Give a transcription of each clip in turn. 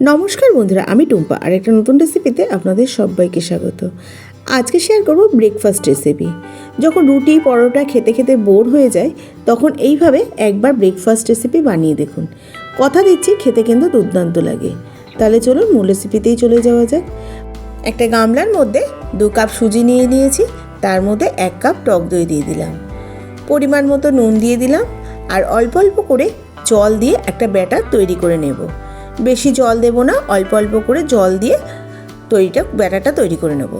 নমস্কার বন্ধুরা, আমি টুম্পা। আর একটা নতুন রেসিপিতে আপনাদের সবাইকে স্বাগত। আজকে শেয়ার করব ব্রেকফাস্ট রেসিপি যখন রুটি, পরোটা খেতে খেতে বোর হয়ে যায়, তখন এইভাবে একবার ব্রেকফাস্ট রেসিপি বানিয়ে দেখুন। কথা দিচ্ছি, খেতে কিন্তু দুর্দান্ত লাগে। তাহলে চলুন মূল রেসিপিতেই চলে যাওয়া যাক। একটা গামলার মধ্যে দু কাপ সুজি নিয়ে নিয়েছি, তার মধ্যে এক কাপ টক দই দিয়ে দিলাম। পরিমাণ মতো নুন দিয়ে দিলাম, আর অল্প অল্প করে জল দিয়ে একটা ব্যাটার তৈরি করে নেব। বেশি জল দেব না, অল্প অল্প করে জল দিয়ে তৈরিটা, ব্যাটারটা তৈরি করে নেব।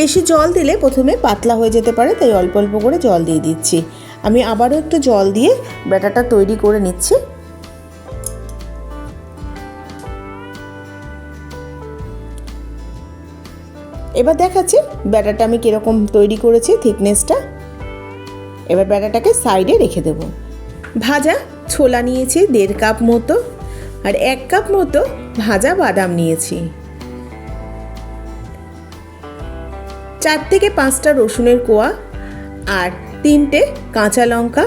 বেশি জল দিলে প্রথমে পাতলা হয়ে যেতে পারে, তাই অল্প অল্প করে জল দিয়ে দিচ্ছি। আমি আবারও একটু জল দিয়ে ব্যাটারটা তৈরি করে নিচ্ছি। এবার দেখাচ্ছি ব্যাটারটা আমি কীরকম তৈরি করেছি থিকনেসটা এবার ব্যাটারটাকে সাইডে রেখে দেব। ভাজা ছোলা নিয়েছি, দেড় কাপ মতো, আর এক কাপ মতো ভাজা বাদাম নিয়েছি। চার থেকে পাঁচটা রসুনের কোয়া আর তিনটে কাঁচা লঙ্কা,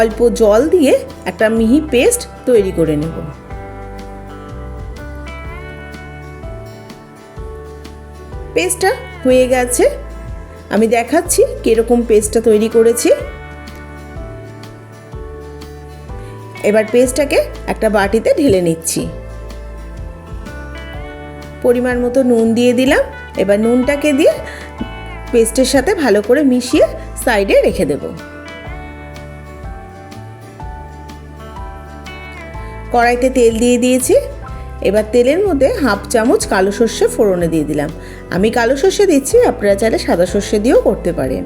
অল্প জল দিয়ে একটা মিহি পেস্ট তৈরি করে নেব। পেস্টটা হয়ে গেছে। আমি দেখাচ্ছি কীরকম পেস্টটা তৈরি করেছি। এবার পেস্টটাকে একটা বাটিতে ঢেলে নিচ্ছি। পরিমাণ মতো নুন দিয়ে দিলাম। এবার নুনটাকে দিয়ে পেস্টের সাথে ভালো করে মিশিয়ে সাইডে রেখে দেব। কড়াইতে তেল দিয়ে দিয়েছি। এবার তেলের মধ্যে হাফ চামচ কালো সর্ষে ফোড়নে দিয়ে দিলাম। আমি কালো সর্ষে দিচ্ছি, আপনারা চাইলে সাদা সর্ষে দিয়েও করতে পারেন।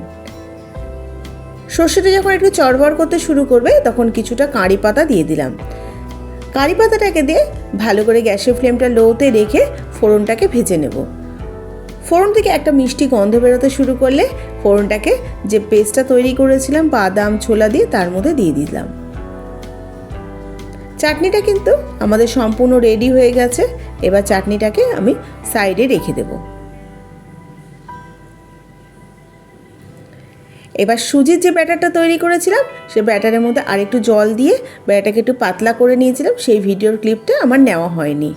সর্ষেটা যখন একটু চড়বড় করতে শুরু করবে, তখন কিছুটা কাঁড়ি পাতা দিয়ে দিলাম। কারি পাতাটাকে দিয়ে ভালো করে গ্যাসের ফ্লেমটা লোতে রেখে ফোড়নটাকে ভেজে নেব। ফোড়ন থেকে একটা মিষ্টি গন্ধ বেরোতে শুরু করলে ফোড়নটাকে যে পেস্টটা তৈরি করেছিলাম, বাদাম, ছোলা দিয়ে তার মধ্যে দিয়ে দিলাম। চাটনিটা কিন্তু আমাদের সম্পূর্ণ রেডি হয়ে গেছে। এবার চাটনিটাকে আমি সাইডে রেখে দেব। এবার সুজির যে ব্যাটারটা তৈরি করেছিলাম, সে ব্যাটারের মধ্যে আরেকটু জল দিয়ে ব্যাটারটাকে একটু পাতলা করে নিয়েছিলাম, সেই ভিডিওর ক্লিপটা আমার নেওয়া হয়নি।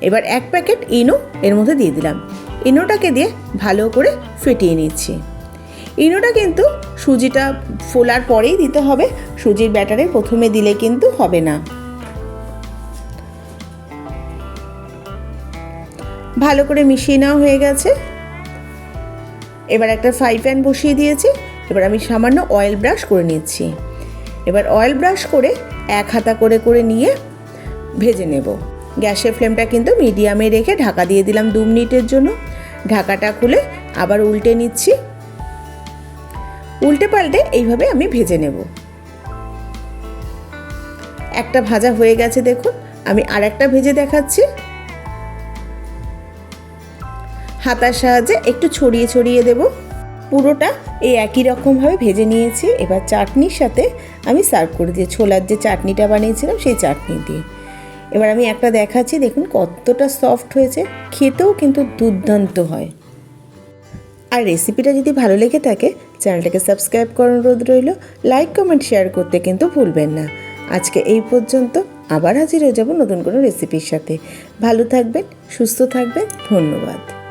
এবার এক প্যাকেট ইনো এর মধ্যে দিয়ে দিলাম। ইনোটাকে দিয়ে ভালো করে ফেটিয়ে নিচ্ছি। ইনোটা কিন্তু সুজিটা ফোলার পরেই দিতে হবে, সুজির ব্যাটারে প্রথমে দিলে কিন্তু হবে না। ভালো করে মিশিয়ে নেওয়া হয়ে গেছে। এবার একটা ফ্রাই প্যান বসিয়ে দিয়েছি। এবার আমি সামান্য অয়েল ব্রাশ করে নিচ্ছি। এবার অয়েল ব্রাশ করে এক হাতা করে করে নিয়ে ভেজে নেব। গ্যাসের ফ্লেমটা কিন্তু মিডিয়ামে রেখে ঢাকা দিয়ে দিলাম দু মিনিটের জন্য। ঢাকাটা খুলে আবার উল্টে নিচ্ছি। উল্টে পাল্টে এইভাবে আমি ভেজে নেব। একটা ভাজা হয়ে গেছে দেখুন, আমি আর একটা ভেজে দেখাচ্ছি। হাতার সাহায্যে একটু ছড়িয়ে ছড়িয়ে দেব। পুরোটা এই একই রকমভাবে ভেজে নিয়েছি। এবার চাটনির সাথে আমি সার্ভ করে দিয়ে, ছোলার যে চাটনিটা বানিয়েছিলাম সেই চাটনি দিয়ে। এবার আমি একটা দেখাচ্ছি, দেখুন কতটা সফট হয়েছে। খেতেও কিন্তু দুর্দান্ত হয়। আর রেসিপিটা যদি ভালো লেগে থাকে, চ্যানেলটাকে সাবস্ক্রাইব করার অনুরোধ রইল। লাইক কমেন্ট শেয়ার করতে কিন্তু ভুলবেন না। আজকে এই পর্যন্ত আবার হাজির হয়ে যাব নতুন কোনো রেসিপির সাথে। ভালো থাকবেন, সুস্থ থাকবেন, ধন্যবাদ।